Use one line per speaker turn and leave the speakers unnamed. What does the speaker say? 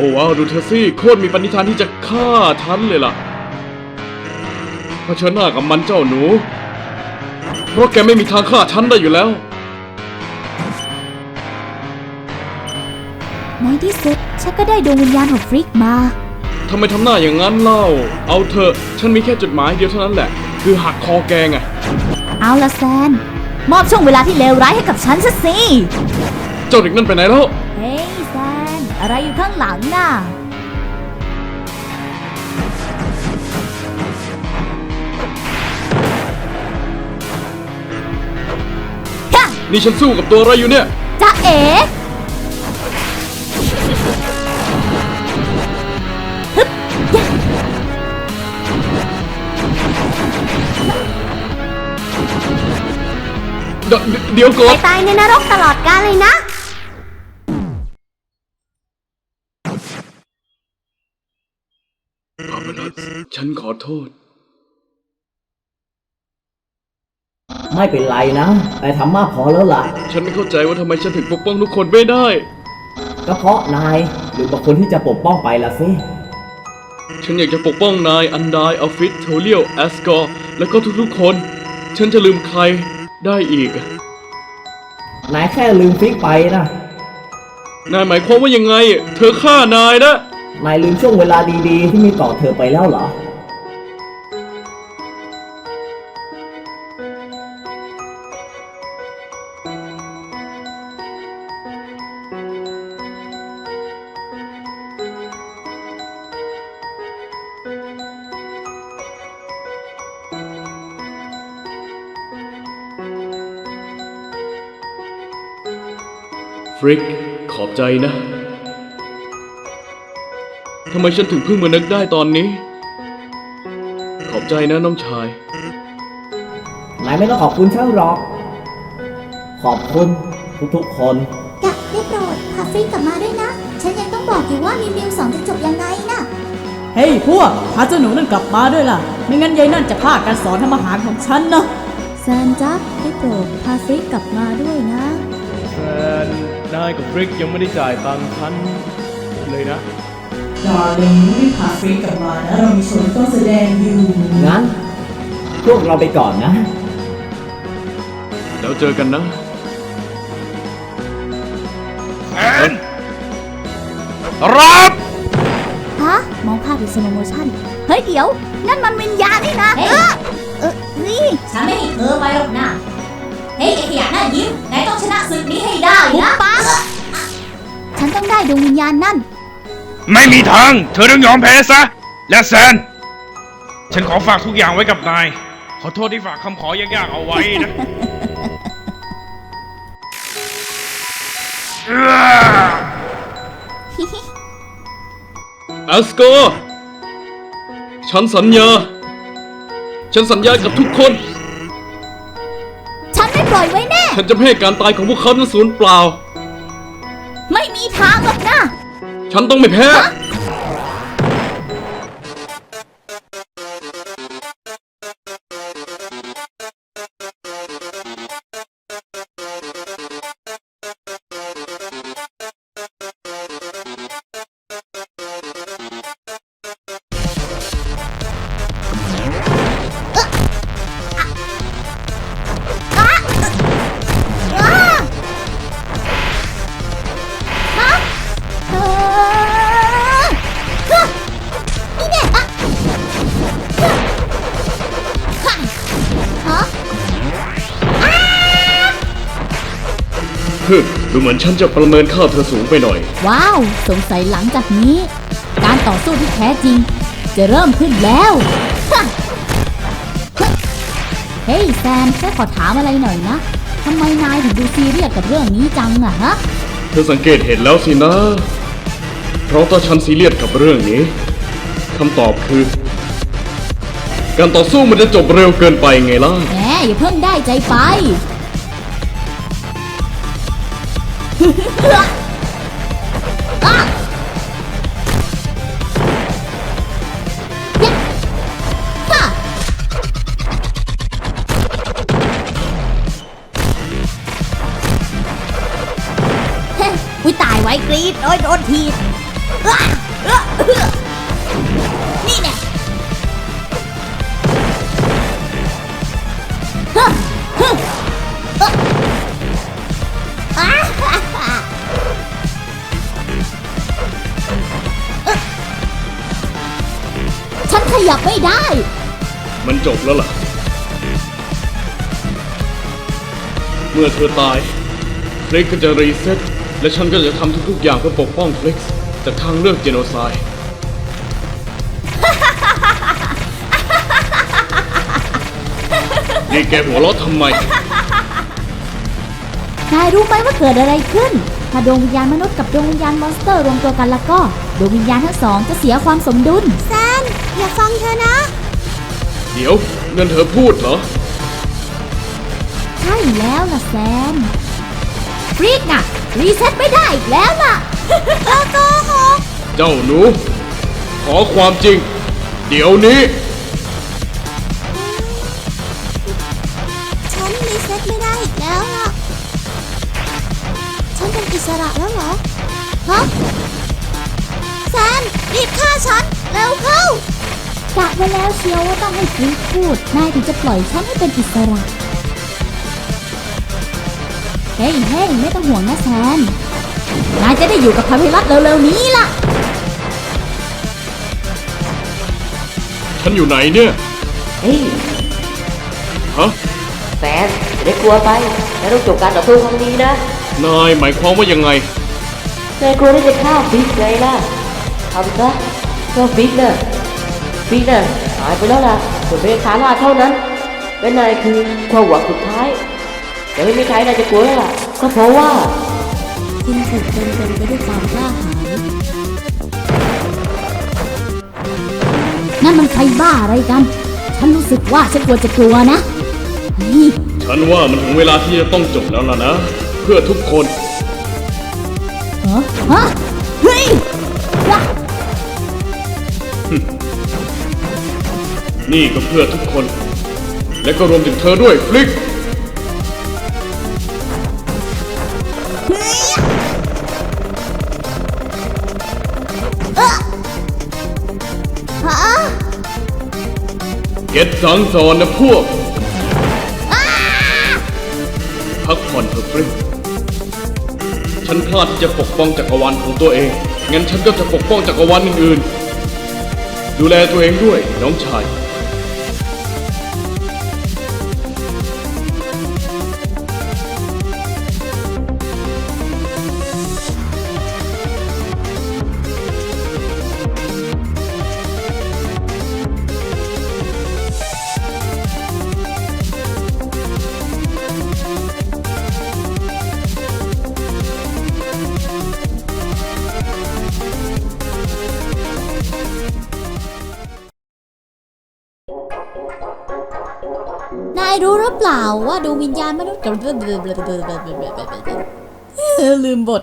อ้ว้าวดูเธอสิโคตรมีปณิธานที่จะฆ่าฉันเลยล่ะเผชิญหน้ากับมันเจ้าหนู เพราะแกไม่มีทางฆ่าฉันได้อยู่แล้ว
ในที่สุดฉันก็ได้ดวงวิญญาณของฟริกมา
ทำไมทำหน้าอย่างนั้นเล่า เอาเถอะ ฉันมีแค่จุดหมายเดียวเท่านั้นแหละ คือหักคอแกไง
เอาละแซน มอบช่วงเวลาที่เลวร้ายให้กับฉันซะสิ
เจ้าเด็กนั่นไปไหนแล้ว
เฮ้ยแซน อะไรอยู่ข้างหลังน่ะฮะ
นี่ฉันสู้กับตัวอะไรอยู่เนี่ย
จ๊ะเอ๋ฮึบยะ
เดยวเดี๋ยวก่อน
ตายในนรกตลอดกาลเลยนะ
ฉันขอโทษ
ไม่เป็นไรนะนายทำมากพอแล้วล่ะ
ฉันไม่เข้าใจว่าทำไมฉันถึงปกป้องทุกคนไม่ได้
ก็เพราะนายหรือบางคนที่จะปกป้องไปละสิ
ฉันอยากจะปกป้องนายอันดายอัลฟิตโทเลียลแอสกอร์แล้วก็ทุกๆคน ฉันจะลืมใครได้อีก
นายแค่ลืมฟิกไปนะ
นายหมายความว่ายังไง เธอฆ่านายนะ
นายลืมช่วงเวลาดีๆ ที่มีต่อเธอไปแล้วเหรอ
ฟริกขอบใจนะำไมฉันถึงเพิ่งมานึกได้ตอนนี้ ขอบใจนะน้องชาย
นายไม่ต้องขอบคุณฉันหรอก ขอบคุณทุกๆคน
กะได้โปรดพาฟรีกลับมาด้วยนะ ฉันยังต้องบอกอยู่ว่ามีมิวสองจะจบยังไงนะ
เฮ้ยพวกพาเจ้าหนูนั่นกลับมาด้วยล่ะ ไม่งั้นยายนั่นจะพลาดการสอนทำอาหารของฉันนะ
แซนจ๊ะได้โปรดพาฟริกกลับมาด้วยนะ
แฟนนายกับฟริกยังไม่ได้จ่ายตังค์ฉันเลยนะ
ดาร์ลิงรีบพาฟรีกลับมานะเรามีโชว์ต้องแสดงอยู่
งั้น พวกเราไปก่อนนะ
แล้วเจอกันนะ
รับ
ฮะมองภาพเป็นสโลโมชั่น เฮ้ยเดี๋ยว นั่นมันวิญญาณนี่นะ
เฮ้ย
เออเออนี่
ฉันไม่ให้เธอไปหรอกนะเฮ้ยไอ้ขยะหน้ายิ้มนายต้องชนะศึกนี้ให้ได้
ปุ๊บ
นะ
ปั๊บฉันต้องได้ดวงวิญญาณนั่น
ไม่มีทาง เธอต้องยอมแพ้ซะ และแซน ฉันขอฝากทุกอย่างไว้กับนาย ขอโทษที่ฝากคำขอยากๆเอาไว้นะเอื้อ
แอสโกฉันสัญญา ฉันสัญญากับทุกคน
ฉันไม่ปล่อยไว้แน่
ฉันจะไม่ให้การตายของพวกเขานั้นสูญเปล่า
ไม่มีทางหรอกนะ
ฉันต้อ
ฮึ
ดูเหมือนฉันจะประเมินค่าเธอสูงไปหน่อย
ว้าว สงสัยหลังจากนี้ การต่อสู้ที่แท้จริง จะเริ่มขึ้นแล้วฮะฮะเฮ้ยแซมฉันขอถามอะไรหน่อยนะทำไมนายถึงดูซีเรียสกับเรื่องนี้จังอะฮะ
เธอสังเกตเห็นแล้วสินะ เพราะถ้าฉันซีเรียสกับเรื่องนี้คำตอบคือ การต่อสู้มันจะจบเร็วเกินไปไงล่ะ
แหมอย่าเพิ่งได้ใจไป อุ้ยอุ๊ยตายไว้กรีดโอ้ยโดนทีบ ยับไม่ได้
มันจบแล้วล่ะ เมื่อเธอตายฟลิกก็จะรีเซ็ตและฉันก็จะทำทุกๆอย่างเพื่อปกป้องฟลิกจากทางเลือกเจโนไซด์นี่แกหัวเราะทำไม
นายรู้ไหมว่าเกิดอะไรขึ้น ถ้าดวงวิญญาณมนุษย์กับดวงวิญญาณมอนสเตอร์รวมตัวกันแล้วก็ ดวงวิญญาณทั้งสองจะเสียความสมดุล
แซน อย่าฟังเธอนะ
เดี๋ยวเงินเธอพูดเหรอ
ใช่แล้วล่ะแซมฟรีกน่ะ รีเซ็ตไม่ได้อีกแล้วล่ะ
โกหก
เจ้าหนู ขอความจริง เดี๋ยวนี้
ฉันรีเซ็ตไม่ได้อีกแล้วล่ะ ฉันเป็นอิสระแล้วเหรอ ฮะ แซนรีบฆ่าฉัน เร็วเข้า
กะไว้แล้วเชียวว่าต้องให้ฟรีกพูด นายถึงจะปล่อยฉันให้เป็นอิสระ เฮ้ยเฮ้ยไม่ต้องห่วงนะแซมนายจะได้อยู่กับพาพิรัตเร็วๆนี้ล่ะ
ฉันอยู่ไหนเนี่ย
เฮ้ย
ฮะ
แฟนอย่าได้กลัวไปแล้วต้องจบการต่อสู้ครั้งนี้นะ
นายหมายความว่ายังไง
นายกลัวที่จะฆ่าฟิกไงล่ะทำซะก็ฟิกน่ะ ฟิกน่ะหายไปแล้วล่ะส่วนเป็นขาลาดเท่านั้นและนายคือความหวังสุดท้าย แต่ไม่มีใครนายจะกลัวแล้วล่ะก็เพราะว่า
คุณถูกเต็มเต็มไปด้วยความกล้าหาญนั่นมันใครบ้าอะไรกัน ฉันรู้สึกว่าฉันควรจะกลัวนะนี่
ฉันว่ามันถึงเวลาที่จะต้องจบแล้วล่ะนะ เพื่อทุกคน
เหรอฮะเฮ้ย
นี่ก็เพื่อทุกคน และก็รวมถึงเธอด้วยฟลิก
ฮะ
เก็ตสังสอนนะพวก พักผ่อนเถอะฟลิก ฉันพลาดที่จะปกป้องจักรวาลของตัวเอง งั้นฉันก็จะปกป้องจักรวาลอื่นๆ ดูแลตัวเองด้วยน้องชา
ย รู้หรือเปล่าว่าดวงวิญญาณมนุษย์กับ
ลืมบท